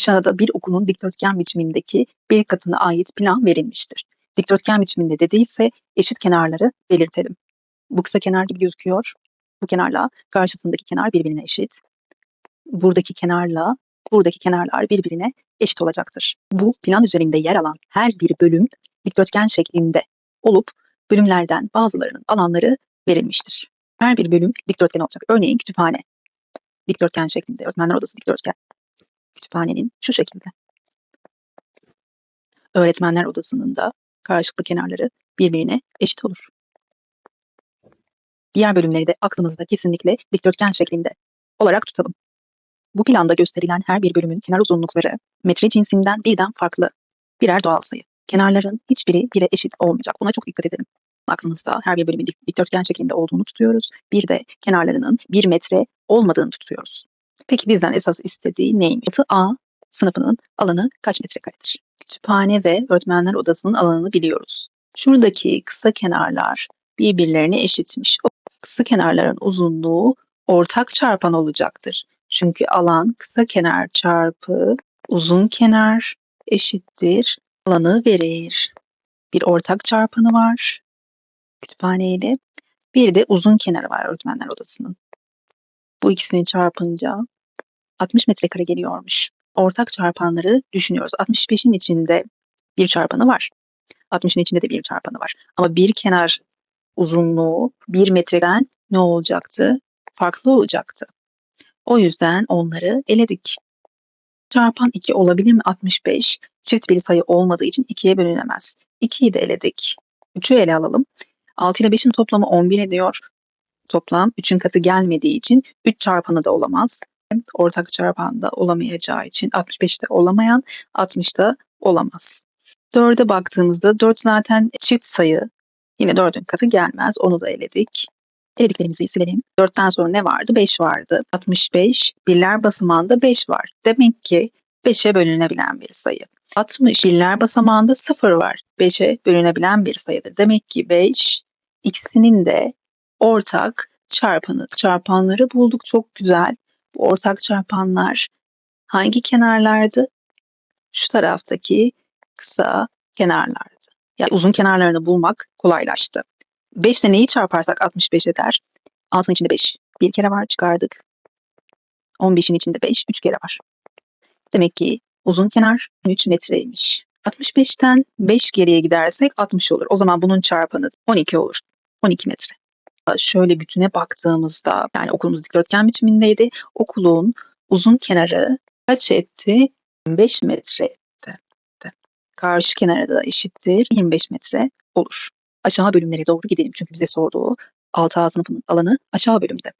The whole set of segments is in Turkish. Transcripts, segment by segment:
Aşağıda bir okulun dikdörtgen biçimindeki bir katına ait plan verilmiştir. Dikdörtgen biçiminde dediyse eşit kenarları belirtelim. Bu kısa kenar gibi gözüküyor. Bu kenarla karşısındaki kenar birbirine eşit. Buradaki kenarla buradaki kenarlar birbirine eşit olacaktır. Bu plan üzerinde yer alan her bir bölüm dikdörtgen şeklinde olup bölümlerden bazılarının alanları verilmiştir. Her bir bölüm dikdörtgen olacak. Örneğin kütüphane dikdörtgen şeklinde, öğretmenler odası dikdörtgen. Kütüphanenin şu şekilde. Öğretmenler odasının da karşılıklı kenarları birbirine eşit olur. Diğer bölümleri de aklımızda kesinlikle dikdörtgen şeklinde olarak tutalım. Bu planda gösterilen her bir bölümün kenar uzunlukları metre cinsinden birden farklı birer doğal sayı. Kenarların hiçbiri bire eşit olmayacak. Buna çok dikkat edelim. Aklımızda her bir bölümün dik- dikdörtgen şeklinde olduğunu tutuyoruz. Bir de kenarlarının bir metre olmadığını tutuyoruz. Peki bizden esas istediği neymiş? 6A sınıfının alanı kaç metrekaredir? Kütüphane ve öğretmenler odasının alanını biliyoruz. Şuradaki kısa kenarlar birbirlerine eşitmiş. O kısa kenarların uzunluğu ortak çarpan olacaktır. Çünkü alan kısa kenar çarpı uzun kenar eşittir alanı verir. Bir ortak çarpanı var kütüphane ile. Bir de uzun kenarı var öğretmenler odasının. Bu ikisini çarpınca 60 metrekare geliyormuş. Ortak çarpanları düşünüyoruz. 65'in içinde bir çarpanı var. 60'ın içinde de bir çarpanı var. Ama bir kenar uzunluğu bir metreden ne olacaktı? Farklı olacaktı. O yüzden onları eledik. Çarpan 2 olabilir mi? 65 çift bir sayı olmadığı için 2'ye bölünemez. 2'yi de eledik. 3'ü ele alalım. 6 ile 5'in toplamı 11 ediyor. Toplam 3'ün katı gelmediği için 3 çarpanı da olamaz. Ortak çarpan da olamayacağı için 65'te olamayan 60'da olamaz. 4'e baktığımızda 4 zaten çift sayı. Yine 4'ün katı gelmez. Onu da eledik. Elediklerimizi silelim. 4'ten sonra ne vardı? 5 vardı. 65 birler basamağında 5 var. Demek ki 5'e bölünebilen bir sayı. 60 birler basamağında 0 var. 5'e bölünebilen bir sayıdır. Demek ki 5 ikisinin de ortak çarpanı. Çarpanları bulduk çok güzel. Bu ortak çarpanlar hangi kenarlardı? Şu taraftaki kısa kenarlardı. Yani uzun kenarlarını bulmak kolaylaştı. 5 ile neyi çarparsak 65 eder? 6'nın içinde 5 bir kere var çıkardık. 15'in içinde 5 3 kere var. Demek ki uzun kenar 13 metreymiş. 65'ten 5 geriye gidersek 60 olur. O zaman bunun çarpanı 12 olur. 12 metre. Şöyle bütüne baktığımızda yani okulumuz dikdörtgen biçimindeydi. Okulun uzun kenarı kaç etti? 25 metre etti. Karşı kenarı da eşittir 25 metre olur. Aşağı bölümlere doğru gidelim çünkü bize sorduğu 6A sınıfının alanı aşağı bölümde.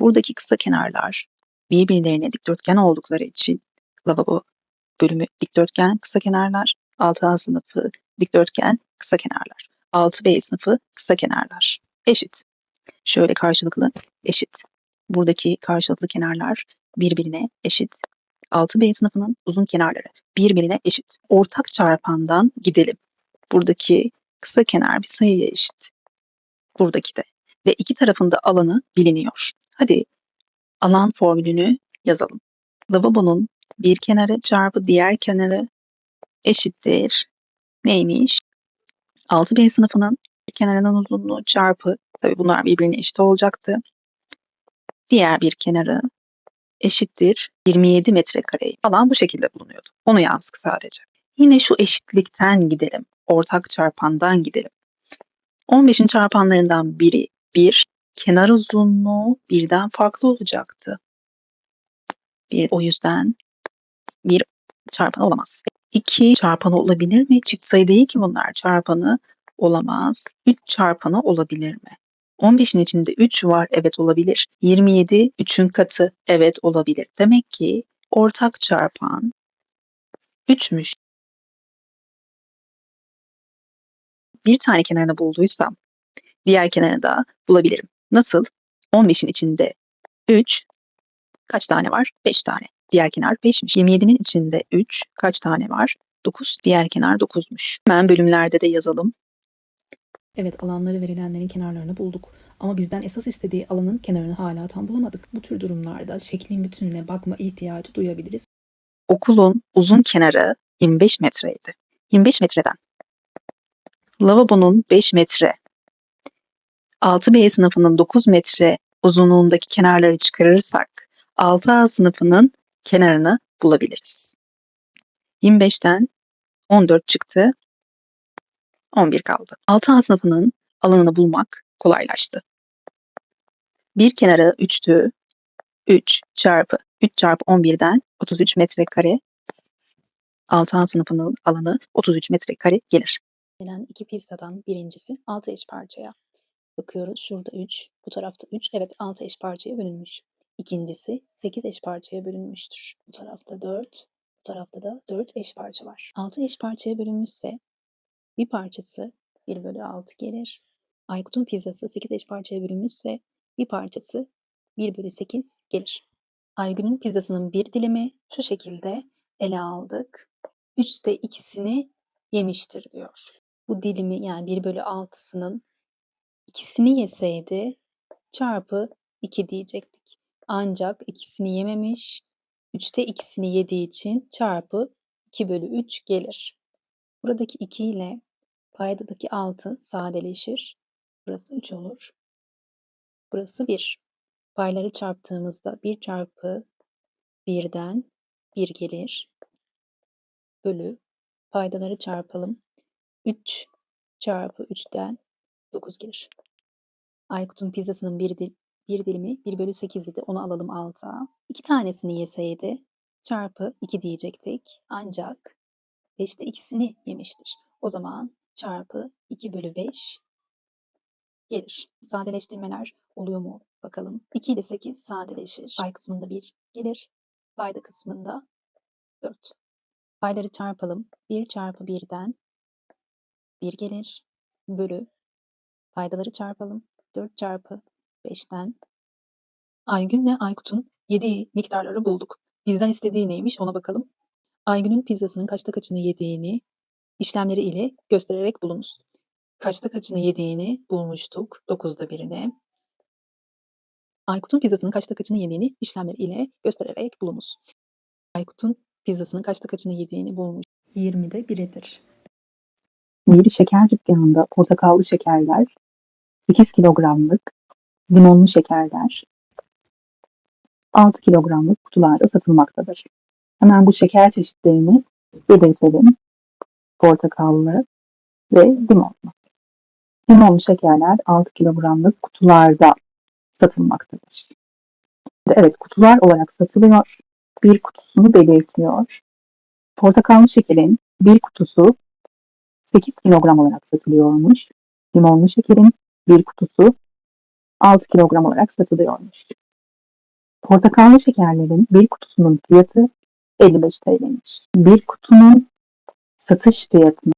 Buradaki kısa kenarlar birbirlerine dikdörtgen oldukları için lavabo bölümü dikdörtgen kısa kenarlar, 6A sınıfı dikdörtgen kısa kenarlar, 6B sınıfı kısa kenarlar. Eşit. Şöyle karşılıklı eşit. Buradaki karşılıklı kenarlar birbirine eşit. 6B sınıfının uzun kenarları birbirine eşit. Ortak çarpandan gidelim. Buradaki kısa kenar bir sayıya eşit. Buradaki de. Ve iki tarafında alanı biliniyor. Hadi alan formülünü yazalım. Lavabonun bir kenarı çarpı diğer kenarı eşittir. Neymiş? 6B sınıfının bir kenarının uzunluğu çarpı, tabii bunlar birbirine eşit olacaktı. Diğer bir kenarı eşittir 27 metrekare. Alan bu şekilde bulunuyordu. Onu yazdık sadece. Yine şu eşitlikten gidelim. Ortak çarpandan gidelim. 15'in çarpanlarından biri 1. Kenar uzunluğu birden farklı olacaktı. Bir, o yüzden bir çarpanı olamaz. 2 çarpanı olabilir mi? Çift sayı değil ki bunlar. Çarpanı olamaz. 3 çarpanı olabilir mi? 15'in içinde 3 var. Evet olabilir. 27 3'ün katı. Evet olabilir. Demek ki ortak çarpan 3'müş. Bir tane kenarını bulduysam diğer kenarını da bulabilirim. Nasıl? 15'in içinde 3 kaç tane var? 5 tane. Diğer kenar 5'miş. 27'nin içinde 3 kaç tane var? 9. Diğer kenar 9'muş. Hemen bölümlerde de yazalım. Evet alanları verilenlerin kenarlarını bulduk. Ama bizden esas istediği alanın kenarını hala tam bulamadık. Bu tür durumlarda şeklin bütününe bakma ihtiyacı duyabiliriz. okulun uzun kenarı 25 metreydi. 25 metreden lavabonun 5 metre, 6B sınıfının 9 metre uzunluğundaki kenarları çıkarırsak 6A sınıfının kenarını bulabiliriz. 25'ten 14 çıktı. 11 kaldı. 6A sınıfının alanını bulmak kolaylaştı. Bir kenarı 3'tü. 3 çarpı 3 çarpı 11'den 33 metrekare 6A sınıfının alanı 33 metrekare gelir. Gelen iki pizzadan birincisi 6 eş parçaya. Bakıyoruz şurada 3, bu tarafta 3. Evet 6 eş parçaya bölünmüş. İkincisi 8 eş parçaya bölünmüştür. Bu tarafta 4, bu tarafta da 4 eş parça var. 6 eş parçaya bölünmüşse bir parçası 1 bölü 6 gelir. Aykut'un pizzası 8 eş parçaya bölünmüşse bir parçası 1 bölü 8 gelir. Aygün'ün pizzasının bir dilimi şu şekilde ele aldık. Üçte ikisini yemiştir diyor. Bu dilimi yani 1 bölü 6'sının ikisini yeseydi çarpı 2 diyecektik. Ancak ikisini yememiş. Üçte ikisini yediği için çarpı 2 bölü 3 gelir. Buradaki 2 ile paydadaki 6 sadeleşir. Burası 3 olur. Burası 1. Payları çarptığımızda 1 çarpı 1'den 1 gelir. Bölü paydaları çarpalım. 3 çarpı 3'ten 9 gelir. Aykut'un pizzasının bir, dil, bir dilimi 1 bölü 8 idi. Onu alalım 6'a. 2 tanesini yeseydi çarpı 2 diyecektik. Ancak 5'te ikisini yemiştir. O zaman çarpı 2 bölü 5 gelir. Sadeleştirmeler oluyor mu bakalım. 2 ile 8 sadeleşir. Pay kısmında 1 gelir. Payda kısmında 4. Payları çarpalım. 1 çarpı 1'den 1 gelir. Bölü. Paydaları çarpalım. 4 çarpı 5'ten. Aygün'le Aykut'un yediği miktarları bulduk. Bizden istediği neymiş ona bakalım. Aygün'ün pizzasının kaçta kaçını yediğini işlemleri ile göstererek bulunuz. Kaçta kaçını yediğini bulmuştuk. 9'da birine. Aykut'un pizzasının kaçta kaçını yediğini işlemleri ile göstererek bulunuz. Aykut'un pizzasının kaçta kaçını yediğini bulmuş. 20'de biridir. Bir şeker dükkanında portakallı şekerler 8 kilogramlık, limonlu şekerler 6 kilogramlık kutularda satılmaktadır. Hemen bu şeker çeşitlerini belirtelim. Portakallı ve limonlu. Limonlu şekerler 6 kilogramlık kutularda satılmaktadır. Evet kutular olarak satılıyor. Bir kutusunu belirtiyor. Portakallı şekerin bir kutusu 8 kilogram olarak satılıyormuş. Limonlu şekerin bir kutusu 6 kilogram olarak satılıyormuş. Portakallı şekerlerin bir kutusunun fiyatı 55 TL'ymiş. Bir kutunun satış fiyatı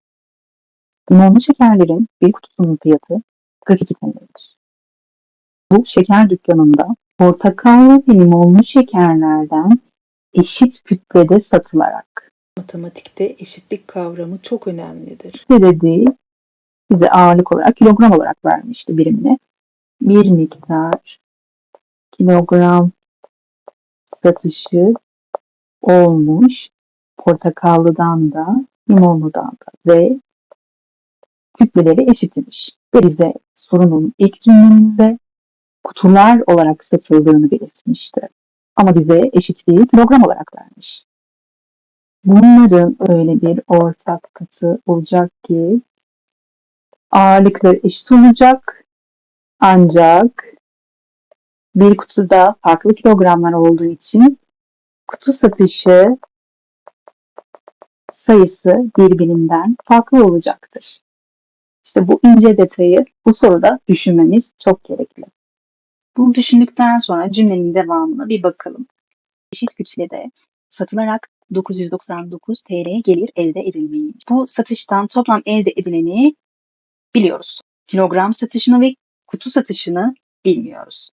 limonlu şekerlerin bir kutusunun fiyatı 42 TL'ymiş. Bu şeker dükkanında portakallı ve limonlu şekerlerden eşit kütlede satılarak Matematikte eşitlik kavramı çok önemlidir. ne dediği bize ağırlık olarak kilogram olarak vermişti birimini. Bir miktar kilogram satışı olmuş portakallıdan da limonludan da ve kütleleri eşitmiş. Ve bize sorunun ilk cümleminde kutular olarak satıldığını belirtmişti. Ama bize eşitliği kilogram olarak vermiş. Bunların öyle bir ortak katı olacak ki ağırlıkları eşit olacak ancak bir kutuda farklı kilogramlar olduğu için kutu satışı sayısı birbirinden farklı olacaktır. İşte bu ince detayı bu soruda düşünmemiz çok gerekli. Bunu düşündükten sonra cümlenin devamına bir bakalım. Eşit kütlede satılarak 999 TL gelir elde edilmiş. Bu satıştan toplam elde edileni biliyoruz. Kilogram satışını ve kutu satışını bilmiyoruz.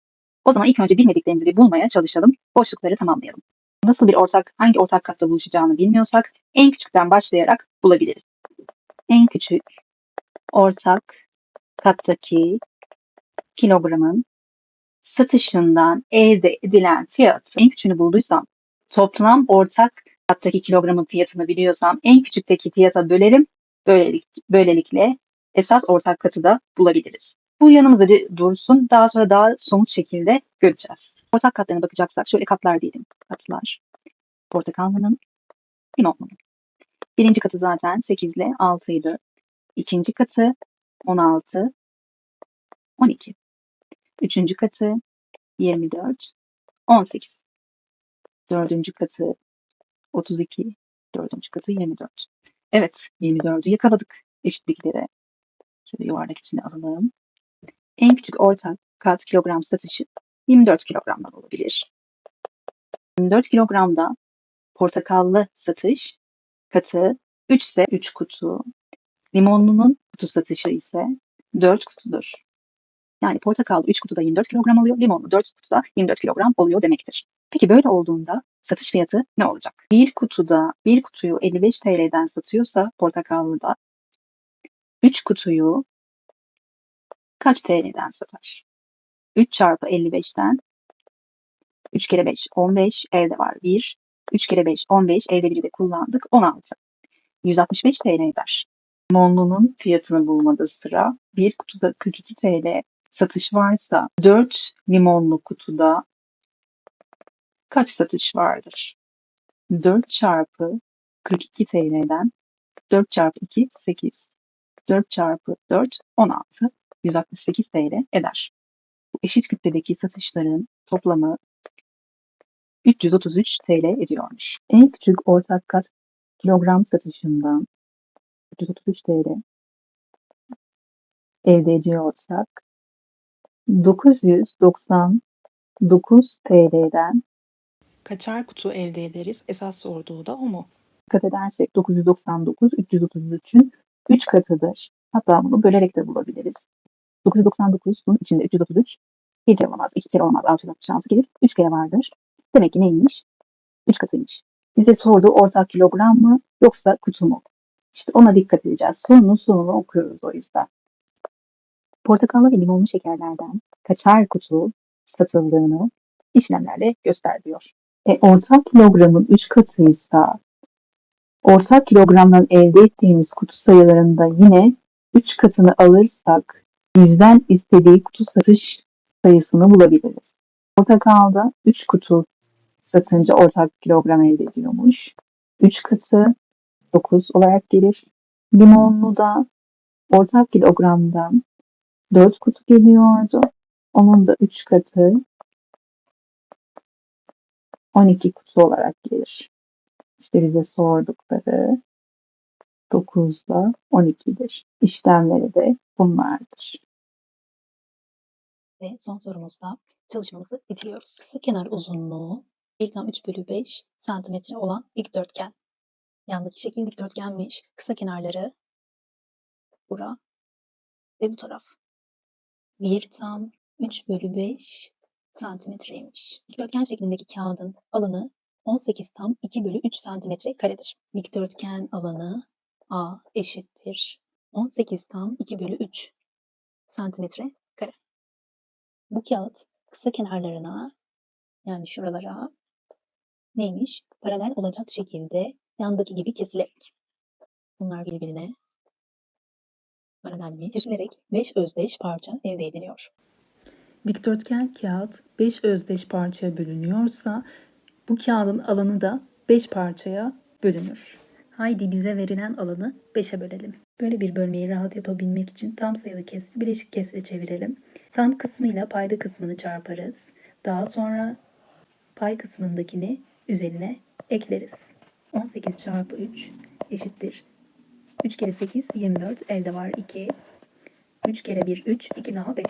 O zaman ilk önce bilmediklerimizi bulmaya çalışalım. Boşlukları tamamlayalım. Nasıl bir ortak, hangi ortak katta buluşacağını bilmiyorsak en küçükten başlayarak bulabiliriz. En küçük ortak kattaki kilogramın satışından elde edilen fiyat en küçüğünü bulduysam toplam ortak kattaki kilogramın fiyatını biliyorsam en küçükteki fiyata bölerim. Böylelik, böylelikle esas ortak katı da bulabiliriz. Bu yanımızda dursun. Daha sonra daha somut şekilde göreceğiz. Ortak katlarına bakacaksak şöyle katlar diyelim. Katlar. Portakallının limonlunun. Birinci katı zaten 8 ile 6 idi. İkinci katı 16, 12. Üçüncü katı 24, 18. Dördüncü katı 32, dördüncü katı 24. Evet, 24'ü yakaladık eşitliklere. Şöyle yuvarlak içine alalım. En küçük ortak kat kilogram satışı 24 kilogramdan olabilir. 24 kilogramda portakallı satış katı 3 ise 3 kutu, limonlunun kutu satışı ise 4 kutudur. Yani portakal 3 kutuda 24 kilogram oluyor, limonlu 4 kutuda 24 kilogram oluyor demektir. Peki böyle olduğunda satış fiyatı ne olacak? Bir kutuda bir kutuyu 55 TL'den satıyorsa portakallı da 3 kutuyu kaç TL'den satar? 3 çarpı 55'ten 3 kere 5 15 elde var 1. 3 kere 5 15 elde 1'i de kullandık 16. 165 TL eder. Limonlunun fiyatını bulmada sıra bir kutuda 42 TL satış varsa 4 limonlu kutuda kaç satış vardır? 4 çarpı 42 TL'den 4 çarpı 2 8. 4 çarpı 4 16. 168 TL eder. Eşit kütledeki satışların toplamı 333 TL ediyormuş. En küçük ortak kat kilogram satışından 333 TL elde ediyorsak 999 TL'den Kaçar kutu elde ederiz? Esas sorduğu da o mu? dikkat edersek 999 333'ün 3 katıdır. Hatta bunu bölerek de bulabiliriz. 999'un içinde 333 bir kere olamaz, iki kere olamaz, 666 gelir. 3 kere vardır. Demek ki neymiş? 3 katıymış. Bize sorduğu ortak kilogram mı yoksa kutu mu? İşte ona dikkat edeceğiz. Sorunun sonunu okuyoruz o yüzden. Portakallı ve limonlu şekerlerden kaçar kutu satıldığını işlemlerle göster diyor. E, ortak kilogramın 3 katıysa ortak kilogramdan elde ettiğimiz kutu sayılarında yine 3 katını alırsak bizden istediği kutu satış sayısını bulabiliriz. Portakalda 3 kutu satınca ortak kilogram elde ediyormuş. 3 katı 9 olarak gelir. Limonlu da ortak kilogramdan 4 kutu geliyordu. Onun da 3 katı 12 kutu olarak gelir. İşte bize sordukları 9 ile 12'dir. İşlemleri de bunlardır. Ve son sorumuzda çalışmamızı bitiriyoruz. Kısa kenar uzunluğu 1 tam 3 bölü 5 santimetre olan dikdörtgen. Yandaki şekil dikdörtgenmiş. Kısa kenarları bura ve bu taraf. 1 tam 3 bölü 5 santimetreymiş. Dikdörtgen şeklindeki kağıdın alanı 18 tam 2 bölü 3 santimetre karedir. Dikdörtgen alanı A eşittir 18 tam 2 bölü 3 santimetre kare. Bu kağıt kısa kenarlarına yani şuralara neymiş? Paralel olacak şekilde yandaki gibi kesilerek. Bunlar birbirine paralel mi? Kesilerek 5 özdeş parça elde ediliyor. Dikdörtgen kağıt 5 özdeş parçaya bölünüyorsa bu kağıdın alanı da 5 parçaya bölünür. Haydi bize verilen alanı 5'e bölelim. Böyle bir bölmeyi rahat yapabilmek için tam sayılı kesri bileşik kesre çevirelim. Tam kısmıyla payda kısmını çarparız. Daha sonra pay kısmındakini üzerine ekleriz. 18 çarpı 3 eşittir. 3 kere 8 24 elde var 2. 3 kere 1 3 2 daha 5.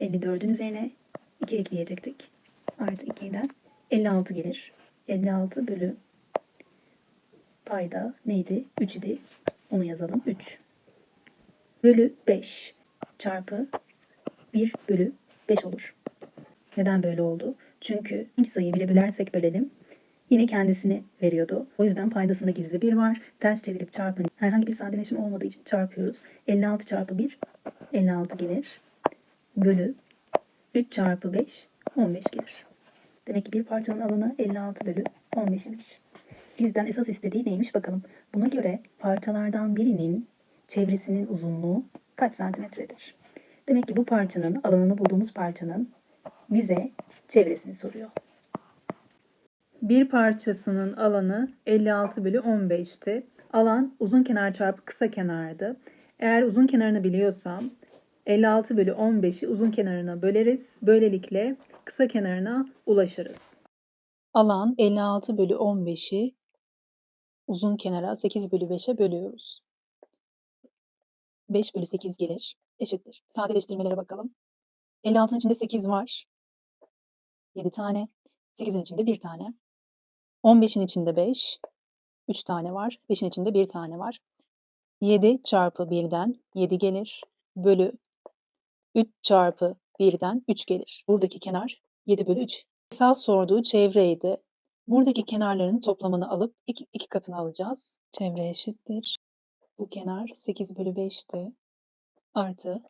54'ün üzerine 2 ekleyecektik. Artı 2'den 56 gelir. 56 bölü payda neydi? 3 idi. Onu yazalım. 3. Bölü 5 çarpı 1 bölü 5 olur. Neden böyle oldu? Çünkü ilk sayıyı bire bölersek bölelim. Yine kendisini veriyordu. O yüzden paydasında gizli 1 var. Ters çevirip çarpın. Herhangi bir sadeleşme olmadığı için çarpıyoruz. 56 çarpı 1 56 gelir. Bölü 3 çarpı 5 15 gelir. Demek ki bir parçanın alanı 56 bölü 15'miş. Bizden esas istediği neymiş bakalım. Buna göre parçalardan birinin çevresinin uzunluğu kaç santimetredir? Demek ki bu parçanın, alanını bulduğumuz parçanın bize çevresini soruyor. Bir parçasının alanı 56 bölü 15'ti. Alan uzun kenar çarpı kısa kenardı. Eğer uzun kenarını biliyorsam 56 bölü 15'i uzun kenarına böleriz. Böylelikle kısa kenarına ulaşırız. Alan 56 bölü 15'i uzun kenara 8 bölü 5'e bölüyoruz. 5 bölü 8 gelir. Eşittir. Sadeleştirmelere bakalım. 56'ın içinde 8 var. 7 tane. 8'in içinde 1 tane. 15'in içinde 5. 3 tane var. 5'in içinde 1 tane var. 7 çarpı 1'den 7 gelir. Bölü 3 çarpı 1'den 3 gelir. Buradaki kenar 7 bölü 3. Esas sorduğu çevreydi. Buradaki kenarların toplamını alıp iki, iki katını alacağız. Çevre eşittir. Bu kenar 8 bölü 5'ti. Artı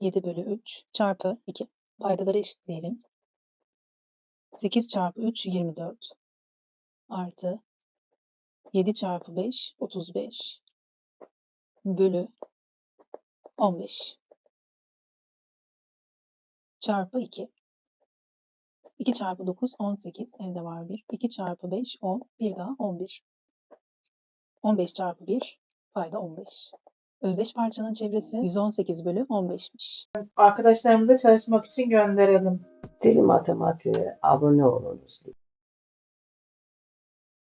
7 bölü 3 çarpı 2. Paydaları eşitleyelim. 8 çarpı 3 24. Artı 7 çarpı 5 35. Bölü 15. Çarpı 2. 2 çarpı 9 18 elde var 1. 2 çarpı 5 10 bir daha 11. 15 çarpı 1 payda 15. Özdeş parçanın çevresi 118 bölü 15'miş. Arkadaşlarımıza çalışmak için gönderelim. Deli matematiğe abone olunuz.